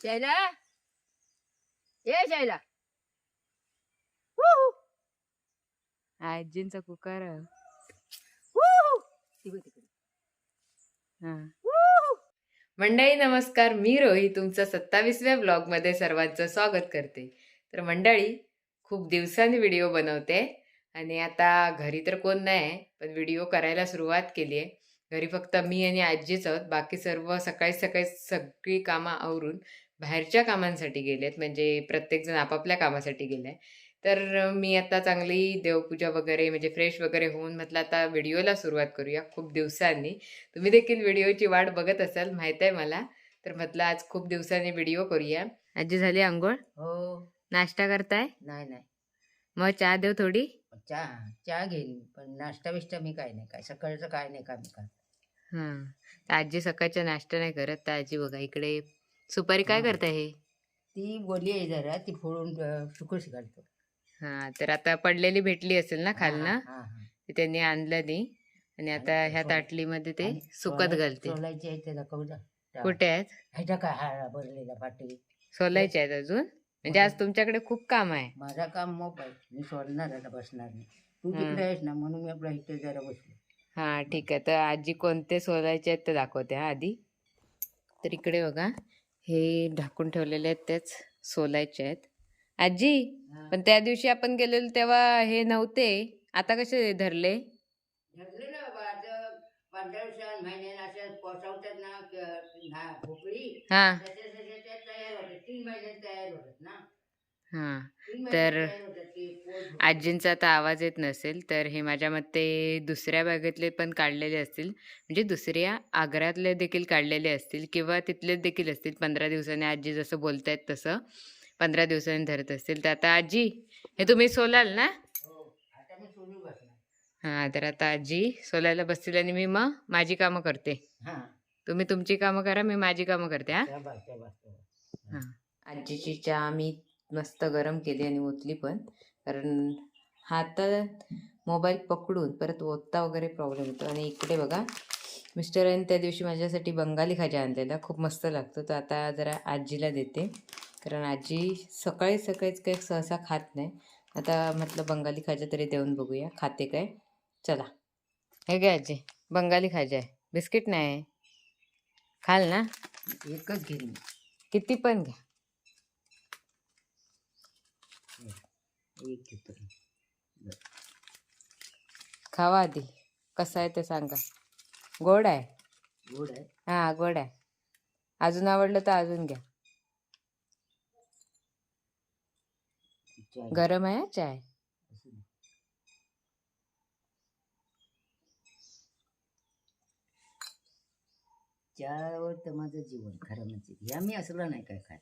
शैला ये शैला वूहू. आजींचा कुकर वूहू. ती बघ तिकडे. वूहू. मंडळी नमस्कार मी रोही तुमचं सत्तावीसव्या ब्लॉगमध्ये सर्वांचं स्वागत करते तर मंडळी खूप दिवसांनी व्हिडिओ बनवते आणि आता घरी तर कोण नाही पण व्हिडिओ करायला सुरुवात केली आहे घरी फक्त मी आणि आजीच आहोत बाकी सर्व सकाळी सकाळी सगळी कामं आवरून बाहेरच्या कामांसाठी गेलेत म्हणजे प्रत्येकजण आपापल्या कामासाठी गेलाय तर मी आता चांगली देवपूजा वगैरे म्हणजे फ्रेश वगैरे होऊन म्हटलं आता व्हिडिओला सुरुवात करूया खूप दिवसांनी. तुम्ही देखील व्हिडिओची वाट बघत असाल माहीत आहे मला. तर म्हटलं आज खूप दिवसांनी व्हिडिओ करूया. आजी झाली आंघोळ? हो. नाश्ता करताय? नाही नाही. मग चहा देऊ थोडी? चहा चहा घेईन पण नाश्ता बिष्टा मी काय नाही काय सकाळचं काय नाही काय मी काय हां आजी सकाळचा नाश्ता नाही करत तर आजी बघा इकडे सुपारी काय. करताय? हे ती बोली आहे जरा ती फोडून अं, सुकूच घालतो हां तर आता पडलेली भेटली असेल ना खालनं? हा, हा, हा. ती त्यांनी आणलं नाही आणि आता ह्या ताटलीमध्ये ते आणि सुकत सोला- घालते. सोलायची आहे कुठे आहेत? काय हा भरलेला पाठी सोलायचे आहेत अजून? म्हणजे आज तुमच्याकडे खूप काम आहे. माझा काम मोप आहे. मी सोडणार आता बसणार नाही. तू हम्म. तिकडे आहेस ना म्हणून मी आपल्या इथे जरा बसलो. हा ठीक आहे. तर आजी कोणते सोलायचे आहेत ते दाखवते हा आधी. तर इकडे बघा. हे ढाकून ठेवलेले आहेत तेच सोलायचे आहेत. आजी पण त्या दिवशी आपण गेलेलो तेव्हा हे नव्हते. आता कसे धरले? धरले ना बाबा आता पंधरा दिवसात महिन्यात असं पोचवतात ना क- हा, भोपळी. हा. त्याच्या त्याच्या त्या तयार होतात. तीन महिन्यात तयार होतात ना. हा. तीन तर. आजींचा आता आवाज येत नसेल तर हे माझ्या मते दुसऱ्या बागेतले पण काढलेले असतील. म्हणजे दुसऱ्या आग्र्यातले देखील काढलेले असतील किंवा तिथले देखील असतील. पंधरा दिवसांनी आजी जसं बोलतायत तसं पंधरा दिवसांनी धरत असतील. तर आता आजी हे तुम्ही सोलाल ना? हो हां तर आता आजी सोलायला बसतील आणि मी मग माझी कामं करते. हा. तुम्ही तुमची कामं करा मी माझी कामं करते हां. हां. आजीची चहा मी मस्त गरम केली आणि ओतली पण. कारण हातात मोबाईल पकडून परत ओतता वगैरे प्रॉब्लेम होतो आणि इकडे बघा मिस्टरांनी त्या दिवशी माझ्यासाठी बंगाली खाजा आणलेला. खूप मस्त लागतो. तर आता जरा आजीला देते. कारण आजी सकाळी सकाळीच काही सहसा खात नाही. आता म्हटलं बंगाली खाजा तरी देऊन बघूया. खाते काय? चला. हे घ्या आजी. बंगाली खाजा आहे. बिस्किट नाही आहे. खाल ना. एकच घेईन मी. किती पण घ्या. एक घेतो मी. खावा आधी. कसं आहे ते सांगा. गोड आहे? गोड आहे. हां गोड आहे. अजून आवडलं तर अजून घ्या. गरम आहे चाय. चहावर तर माझं जीवन खरं म्हणजे. या मी असलं नाही काय काय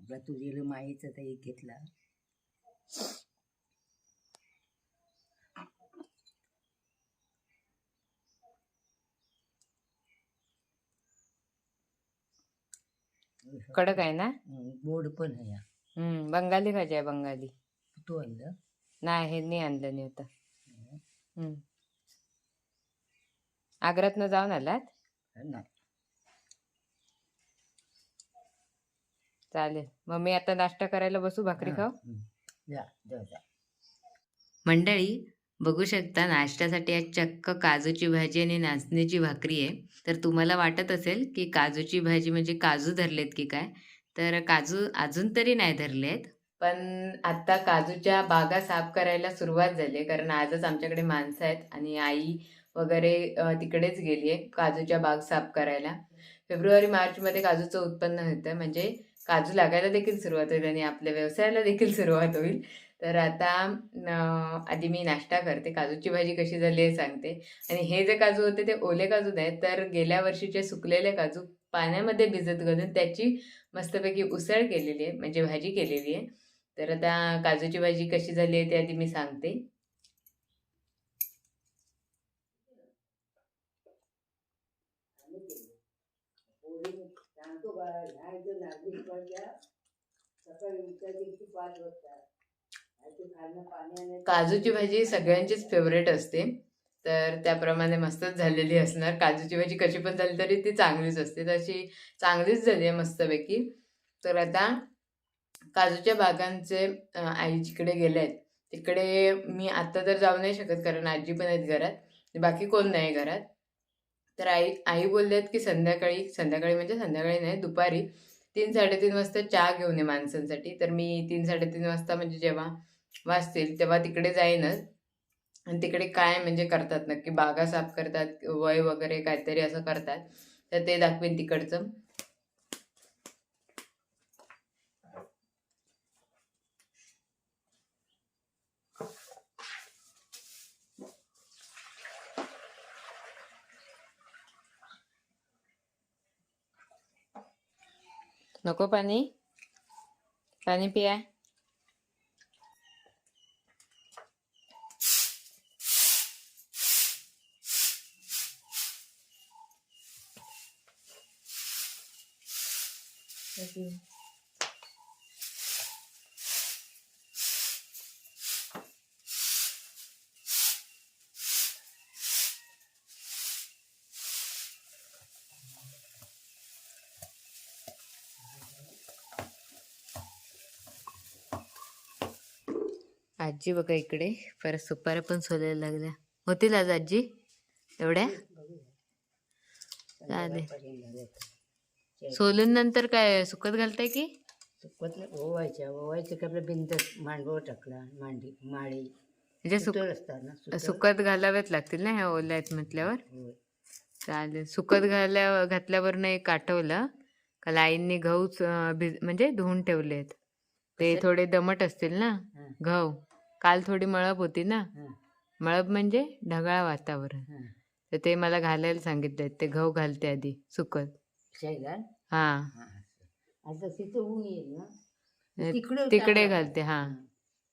आपला तुझे माईचा तर एक घेतला. कडक आहे ना? हं, गोड पण आहे हम्म बंगाली खाजा आहे बंगाली. तू आणलं? नाही हे नाही आणलं नाही होतं हम्म. आग्र्यातनं जाऊन आलात? नाही. चालेल. मग मी आता नाश्ता करायला बसू भाकरी खाऊ? हं. मंडळी बघू शकता नाश्त्यासाठी आज चक्क काजूची भाजी आणि नाचणीची भाकरी आहे. तर तुम्हाला वाटत असेल की काजूची भाजी म्हणजे काजू धरलेत की काय? तर काजू अजून तरी नाही धरलेत पण आता काजूच्या बागा साफ करायला सुरुवात झाली आहे. कारण आजच आमच्याकडे माणसं आहेत आणि आई वगैरे तिकडेच गेली आहे काजूच्या बाग साफ करायला. फेब्रुवारी मार्चमध्ये काजूचं उत्पन्न होतं. म्हणजे काजू लागायला देखील सुरुवात होईल आणि आपल्या व्यवसायाला देखील सुरुवात होईल. तर आता आधी मी नाश्ता करते. काजूची भाजी कशी झाली आहे सांगते. आणि हे जे काजू होते ते ओले काजू नाही तर गेल्या वर्षीचे सुकलेले काजू पाण्यामध्ये भिजत घालून त्याची मस्तपैकी उसळ केलेली आहे म्हणजे भाजी केलेली आहे. तर आता काजूची भाजी कशी झाली आहे ते आधी मी सांगते. सांगतो नागरिक पडल्या सकाळी उठायची की पाच वाजता काजूची भाजी सगळ्यांचीच फेवरेट असते. तर त्याप्रमाणे मस्तच झालेली असणार. काजूची भाजी कशी पण झाली तरी ती चांगलीच असते. तशी चांगलीच झाली आहे मस्तपैकी. तर आता काजूच्या बागांचे आई जिकडे गेले आहेत तिकडे मी आत्ता तर जाऊ नाही शकत कारण आजी पण आहेत घरात. बाकी कोण नाही घरात. तर आई आई बोलल्यात की संध्याकाळी संध्याकाळी म्हणजे संध्याकाळी नाही दुपारी तीन साडेतीन वाजता चहा घेऊन ये माणसांसाठी. तर मी तीन साडेतीन वाजता म्हणजे जेव्हा वाचतील तेव्हा तिकडे जाईनच. आणि तिकडे काय म्हणजे करतात नक्की? बागा साफ करतात वय वगैरे काहीतरी असं करतात. तर ते दाखवेन तिकडचं. नको पाणी पाणी पिया आजी बघा इकडे. परत सुपाऱ्या पण सोलायला लागल्या. होतील आज आजी? एवढ्या? चालेल सोलून नंतर काय सुकत घालताय की? सुकत ओवायच्या. ओवायचं की आपल्या भिंतच मांडवं टाकला मांडी माळी. म्हणजे सुक. सुकत घालाव्यात लागतील ना ह्या ओल्या आहेत म्हटल्यावर. चालेल. सुकत घाल्या घातल्यावर एक आठवलं. का आईंनी गहू म्हणजे धुवून ठेवले आहेत ते? थोडे दमट असतील ना? गहू. काल थोडी मळप होती ना. मळप म्हणजे ढगाळ वातावरण. तर ते मला घालायला सांगितले ते गहू घालते आधी सुकत? हा. तिकडे. घालते हा.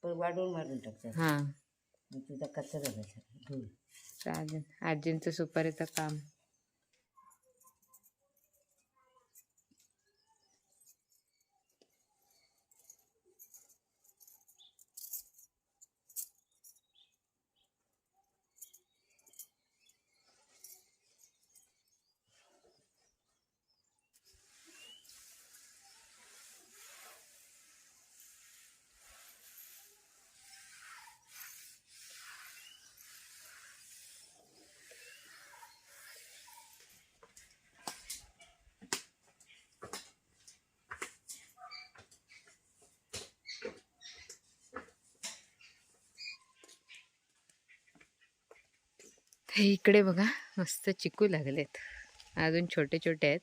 वाढवून मारून टाकतात. हा. तुझा कचरा. चालेल. आजींचं सुपारीचं काम. हे इकडे बघा मस्त चिकू लागलेत. अजून छोटे छोटे आहेत.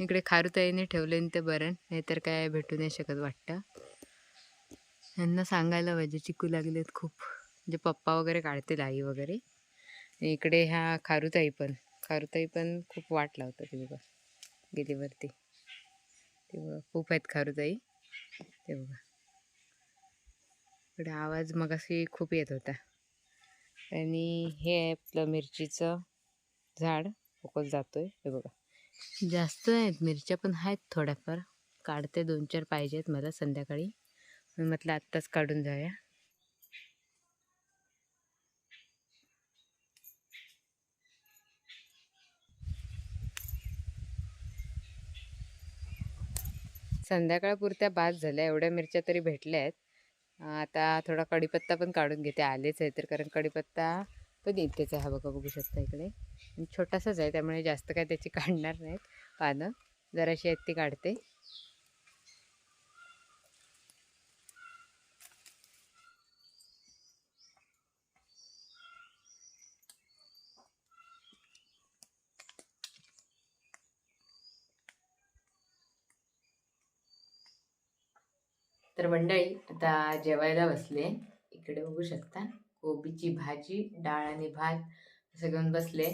इकडे खारुताईने ठेवले ते बरं नाहीतर काय भेटू नाही शकत वाटतं. यांना सांगायला पाहिजे चिकू लागलेत खूप. म्हणजे पप्पा वगैरे काढतील आई वगैरे. इकडे ह्या खारुताई पण. खारुताई पण खूप वाट लावतात ते बघा गेलीवरती. ते बघा खूप आहेत खारुताई. ते बघा. इकडे आवाज मगाशी खूप येत होता. आणि हे आहे आपलं मिरचीचं झाड फोकस जातो आहे हे बघा. जास्त नाहीत मिरच्या पण आहेत थोड्याफार. काढते दोन चार पाहिजेत मला संध्याकाळी. मी म्हटलं आत्ताच काढून जाऊया. संध्याकाळपुरत्या बाद झाल्या. एवढ्या मिरच्या तरी भेटल्या आहेत. आता थोडा कढीपत्ता पण काढून घेते आलेच आहे तर कारण कढीपत्ता पण इथेच आहे हा बघा बघू शकता इकडे. छोटासाच आहे त्यामुळे जास्त काय त्याची काढणार नाहीत पानं. जराशी आहेत ती काढते. तर मंडळी आता जेवायला बसले. इकडे बघू शकता कोबीची भाजी डाळ आणि भात असं घेऊन बसले.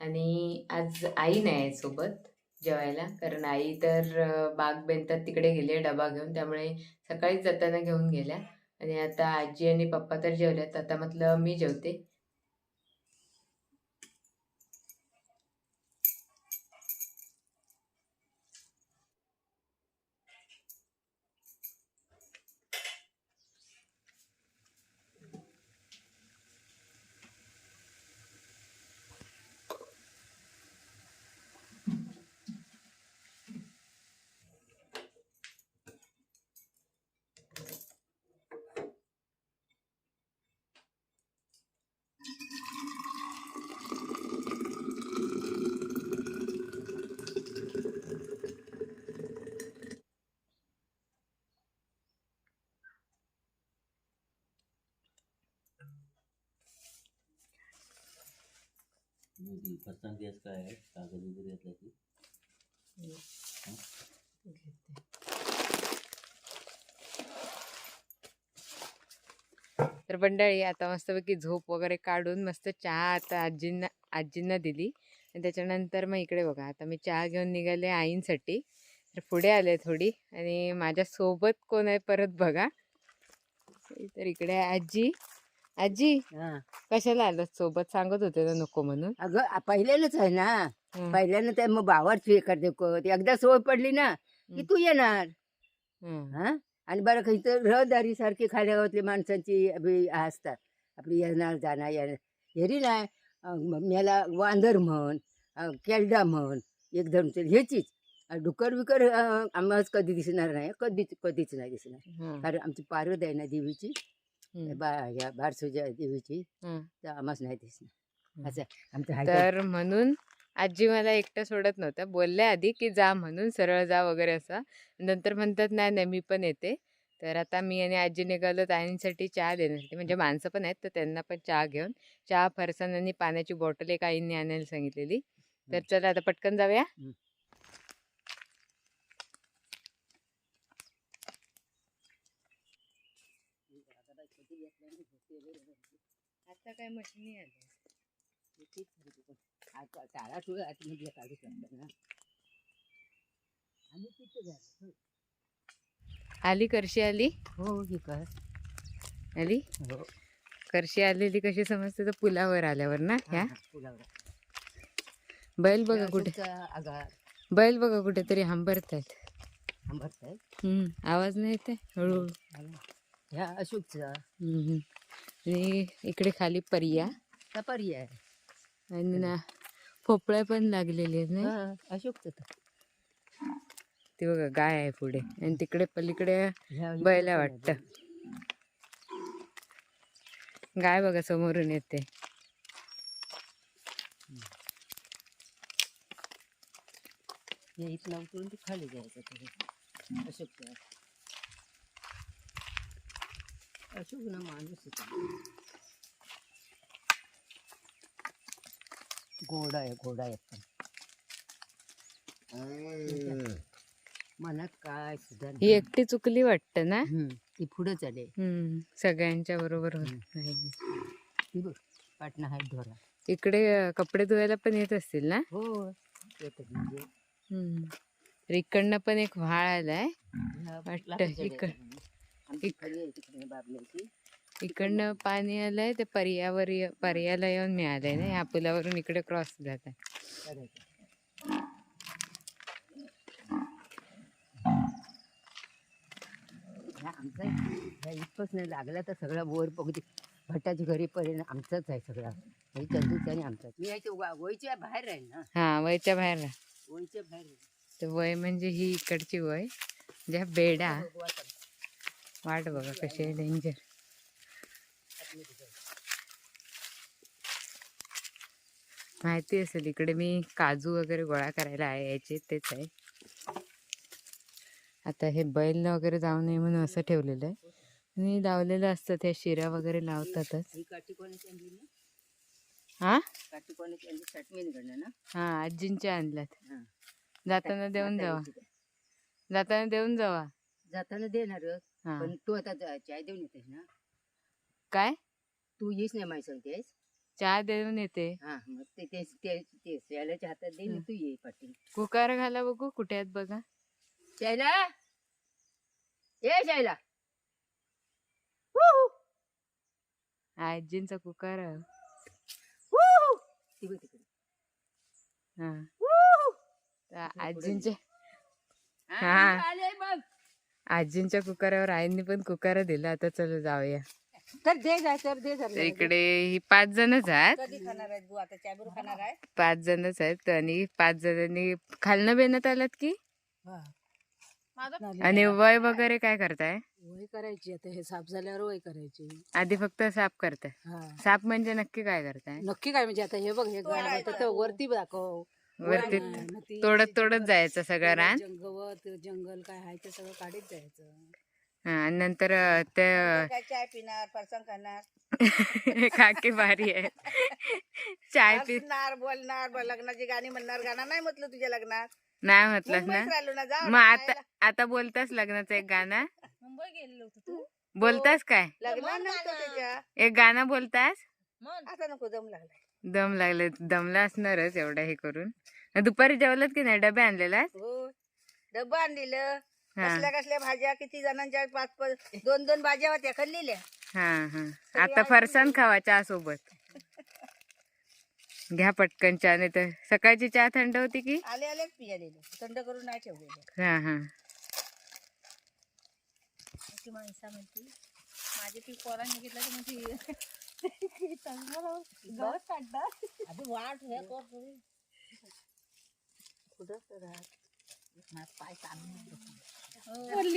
आणि आज आई नाही आहे सोबत जेवायला कारण आई तर बाग बेंतात तिकडे गेले डबा घेऊन त्यामुळे सकाळीच जाताना घेऊन गेल्या. आणि आता आजी आणि पप्पा तर जेवल्यात. आता म्हटलं मी जेवते. फरसाण गॅस काय आहे? कागद वगैरे घेतला की? हो. तर मंडळी आता मस्तपैकी झोप वगैरे काढून मस्त चहा आता आजींना आजींना दिली. आणि त्याच्यानंतर मग इकडे बघा आता मी चहा घेऊन निघाले आईंसाठी. तर पुढे आले थोडी. आणि माझ्यासोबत कोण आहे परत बघा. तर इकडे आजी. आजी हा. कशाला आलं सोबत? सांगत होते ना नको म्हणून. अगं पहिल्यानंच आहे ना. हं, पहिल्यानं ते मग भावाच करते को- एकदा सवय पडली ना की. तू येणार. हं, हा? आणि बरं काही तर रहदारी सारखी खाल्या गावातली माणसांची बी असतात. आपली येणार जाणार येणार. हेरी नाही मेला वांदर म्हण अं, केलडा म्हण एकदम ह्याचीच. अं, डुकर बिकर आम्हाला कधी दिसणार नाही कधीच कधीच नाही दिसणार. हं, कारण आमची पारद आहे ना देवीची. बा ह्या बारसोच्या देवीची हं. तर आम्हाच नाही दिसणार. असं. आमचं तर म्हणून आजी मला एकटं सोडत नव्हत्या बोलल्या आधी की जा म्हणून सरळ जा वगैरे असं. नंतर म्हणतात नाही नाही मी पण येते. तर आता मी आणि आजी निघालो ताईंसाठी चहा देण्यासाठी. म्हणजे माणसं पण आहेत तर त्यांना पण चहा घेऊन चहा फरसाण आणि पाण्याची बॉटल एक आईंनी आणायला सांगितलेली. तर चला आता पटकन जाऊया. हं. आता काय मशिनी आल्या. आता तारा ठेवू आतमध्ये काढू शकतो ना आणि तिथे झालं आली करशी आली? हो हे काय आली? हो. करशी आलेली कशी समजते तर पुलावर आल्यावर ना ह्या? फुलावर बैल बघा कुठे. बैल बघा कुठेतरी हंबरतायत हम्म आवाज नाही येते हळूहळू. ह्या अशोकचा. आणि इकडे खाली परिया. सपारी आहे. आणि ना पोपळ्या पण लागलेले आहेत नाही. हा, अशोकचं ते बघा गाय आहे पुढे. आणि तिकडे पलीकडे ह्या बैला वाटतं. गाय बघा समोरून येते. हे इथं उतरून ते खाली जायचं ते अशोक ना माणूस होता. घोडा आहे घोडा आहे पण. मनात काय सुद्धा ही एकटी चुकली वाटतं ना? हम्म, ती पुढे चाले हम्म सगळ्यांच्या बरोबर. ती बघ पाटणा इकडे कपडे धुवायला पण येत असतील ना? हो म्हणजे. इकडनं पण एक व्हाळ आलाय. वाटतं इकड- इकडनं पाणी आलंय ते पर्यावर ये- पर्याला येऊन मिळालंय ना ह्या पुलावरून इकडे क्रॉस जात आहे. आमचा इथपास नाही लागला तर सगळा वर बघते भटाच्या घरी पर्यंत आमचाच आहे सगळा. चंदूचा आणि आमचाच. मी याच्या वयच्या बाहेर राहील ना? हा वयच्या बाहेर. वयच्या बाहेर. तर वय म्हणजे ही इकडची वय हा बेडा. वाट बघा कशी आहे डेंजर. माहिती असेल इकडे मी काजू वगैरे गोळा करायला आहे यायचे तेच आहे. आता हे बैल वगैरे जाऊ नये म्हणून असं ठेवलेलं आहे. आणि लावलेलं असतं ते शिरा वगैरे लावतातच. ही हा हा आजींच्या आणल्यात. जाताना देऊन जावा. जाताना देऊन जावा. जाताना देणार हा. पण तू आता चाय देऊन येतेस ना? काय? तू येस नाही माहिती सांगतेस चहा देऊन येते. हा मग ते तेच ते ते शैलाच्या हातात दे हं. तू ये पाटील. कुकार घाला बघू कुठे आहेत बघा. शैला ए शैला आजींचा कुकार. आहे. ती बघ तिकडे. हा. तर हा, हा. आले बघ. आजींच्या कुकारावर आईंनी पण कुकार दिला. आता चला जाऊया. तर दे जा तर दे तर इकडे ही पाच जणच आहेत कधी खाणार आहे तू आता चाय बरोबर खाणार आहे पाच जणच आहेत आणि पाच जणांनी खालनं बेनत आलात की? आणि वय वगैरे काय करताय? वय करायची आता हे साफ झाल्यावर वय करायची. आधी फक्त साफ करताय. हा. साफ म्हणजे नक्की काय करताय? नक्की काय म्हणजे आता हे बघ हे वरती दाखव. वरती हा, तोडत तोडत जायचं सगळं रान. जंगवत जंगल काय आहे ते सगळं काढीत जायचं. हा, आणि नंतर अं, ते काय चाय पिणार फरसाण खाणार? काकी भारी आहे. चाय पी हसणार बोलणार ब- लग्नाची गाणी म्हणणार गाणं नाही म्हटलं तुझ्या लग्नात? नाही म्हटलंस ना. मुंबईत राहिलो ना जा मग आता आता बोलतास लग्नाचं एक गाणं? मुंबई गेलेलो होतो तू? बोलतास काय? लग्न नव्हतं त्याच्या. एक गाणं बोलतास? आता नको दम लागलाय दम लागले दमला असणारच एवढा हे करून. दुपारी जेवलात की नाही? डबे आणलेला हो डब्बा आणलेलं हा. कसल्या कसल्या भाज्या किती जणांच्या पाच पाच दोन दोन भाज्या होत्या खाल्लेल्या हा हा. आता फरसाण खावा चहा सोबत. घ्या पटकन चहा नाही तर सकाळची चहा थंड होती की? आले आलेच पियालेले. थंड करून नाही ठेवलेले. हा हा. ती माणसा म्हणते माझे ती पोरांनी घेतलं तर म्हणजे आधी वाट हे कर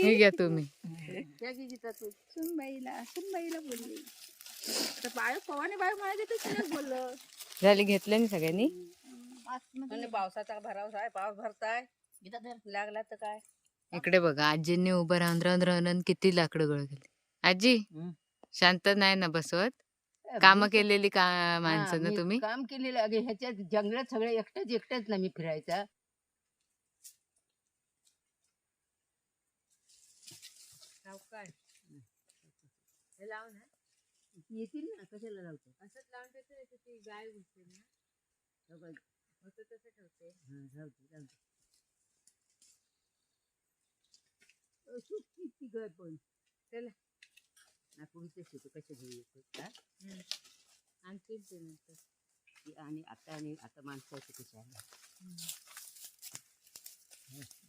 हे घ्या तुम्ही. सुनबाईला सुनबाईला बोलली. तर पवाने झाली घेतले ना सगळ्यांनी? म्हणजे पावसाचा भरावसा आहे पाऊस भरताय? लागला तर काय? इकडे बघा आजींनी उभं राहून राहून राहून राहून किती लाकडं गोळा केली. आजी. शांत नाही ना बसवत? काम केलेली का माणसं ना तुम्ही? काम केलेलं अगे ह्याच्यात जंगलात सगळं एकटंच एकटंच ना मी फिरायचा. काय हे लाव ना येतील ना कशाला लावतो? असंच लावून ठेवते ती गाय घुसते ना. सगळं- होतं तसं ठेवते. हा. अ, सुटकी ती गाय पण. चला. पुढचे शेत कसे घेऊ येतो का आणतील ते नंतर आणि आता आणि आता माणसाचे कसे आहे? हं,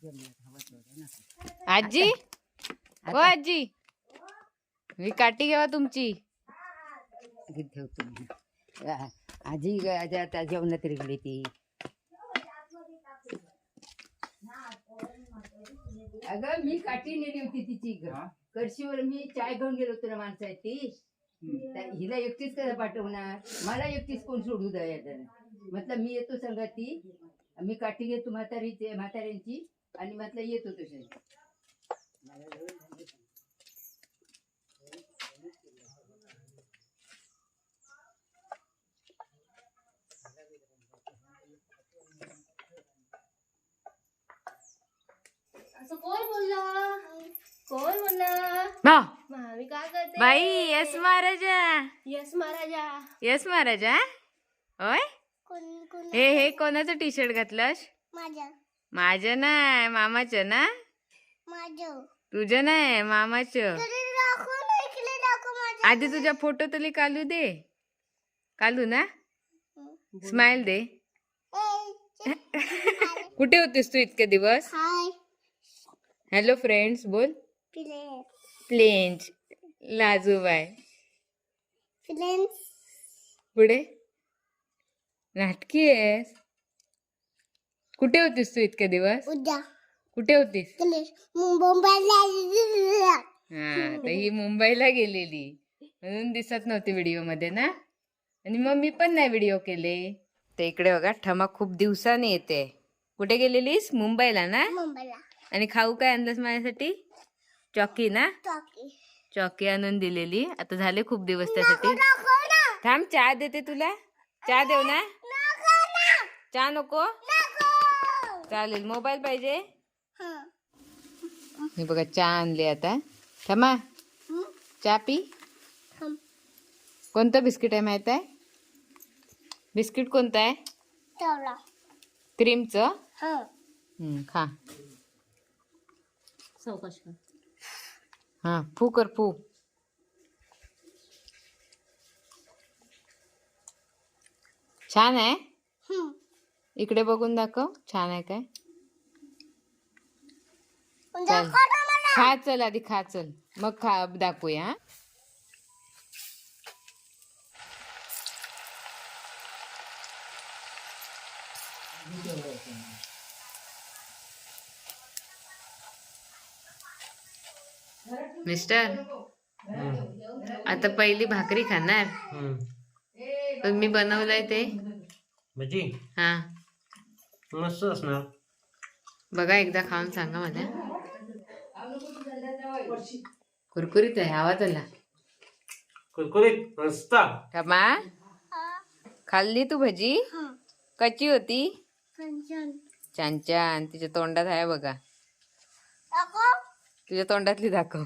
जंगलात हवा थोडं ना. आजी? ओ आजी ही काठी घ्यावा तुमची. ठेवतो मी. आजी ग- आजी आता जेवणात रेगली ती. अगं मी काठी नेली होती तिची ग. करशीवर मी चाय घेऊन गेलो होतो ना माणसा ती त्या- हिला एकटीच कसं पाठवणार. मला एकटीच कोण सोडू द्या म्हटलं मी येतो सांगा ती मी काठी घेतो म्हातारीचे म्हाताऱ्यांची आणि म्हटलं येतो तुझ्या असं कोण बोललं कोण बोललं भा मामी काय करते बाई यस महाराजा. यस महाराजा. यस महाराजा होय? हे हे कोणाचं टी शर्ट घातलंस? माझं. नाही मामाचं ना? माझं. तुझं नाही मामाचं. ना आधी तुझा फोटो तरी काढू दे. काढू ना? स्माइल दे. कुठे होतीस तू इतके दिवस? हाय. हॅलो फ्रेंड्स बोल. प्लेन्स लाजूबाय फ्रेंड्स पुढे? नाटकी आहेस. कुठे होतीस तू इतके दिवस? उद्या. कुठे होतीस? मुंबईला हा तर ही मुंबईला गेलेली. म्हणून दिसत नव्हती व्हिडिओमध्ये ना? आणि मग मी पण नाही व्हिडिओ केले. ते इकडे बघा ठमा खूप दिवसाने येते. कुठे गेलेलीस? मुंबईला ना? मुंबईला. आणि खाऊ काय आणलंस माझ्यासाठी? चॉकी ना? टॉकी चॉकी आणून दिलेली. आता झाले खूप दिवस त्यासाठी. थांब चहा देते तुला. चहा देऊ ना. चहा नको? नको. चालेल मोबाईल पाहिजे. हं. मी बघा चहा आणले आता. थांबा. हं? चहा पी. कोणतं बिस्किट आहे माहीत आहे? बिस्किट कोणतं आहे? क्रीमचं? हं. हम्म, खा. हा फू कर फू. छान आहे. इकडे बघून दाखव छान आहे काय? मला. खा चल आधी खा चल. मग खा दाखवूया हा. मिस्टर? आता पहिली भाकरी खाणार. पण मी बनवलंय ते. भजी हा. मस्त असणार. बघा एकदा खाऊन सांगा मला. कुरकुरीत आहे आवाज आला कुरकुरीत मस्त. ठमा खाल्ली तू भजी. कची होती? छान छान. तिच्या तोंडात आहे बघा. तुझ्या तोंडातली दाखव.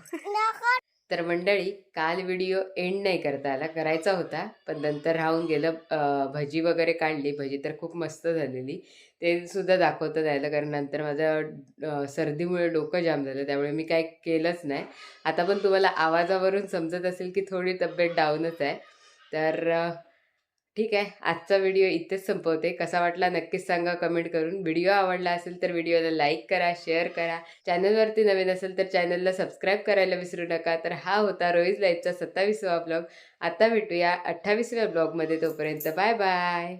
तर मंडळी काल व्हिडिओ एंड नाही करता आला करायचा होता पण नंतर राहून गेलं भजी वगैरे काढली. भजी तर खूप मस्त झालेली. ते सुद्धा दाखवता राहिलं कारण नंतर माझं सर्दीमुळे डोकं जाम झालं त्यामुळे मी काय केलंच नाही. आता पण तुम्हाला आवाजावरून समजत असेल की थोडी तब्येत डाऊनच आहे. तर ठीक आहे आजचा व्हिडिओ इथेच संपवते. कसा वाटला नक्कीच सांगा कमेंट करून. व्हिडिओ आवडला असेल तर व्हिडिओला लाईक करा शेअर करा. चॅनलवरती नवीन असेल तर चॅनलला सबस्क्राईब करायला विसरू नका. तर हा होता रोहित लाईफचा सत्तावीसवा ब्लॉग. आता भेटूया अठ्ठावीसव्या ब्लॉगमध्ये तोपर्यंत. Bye bye.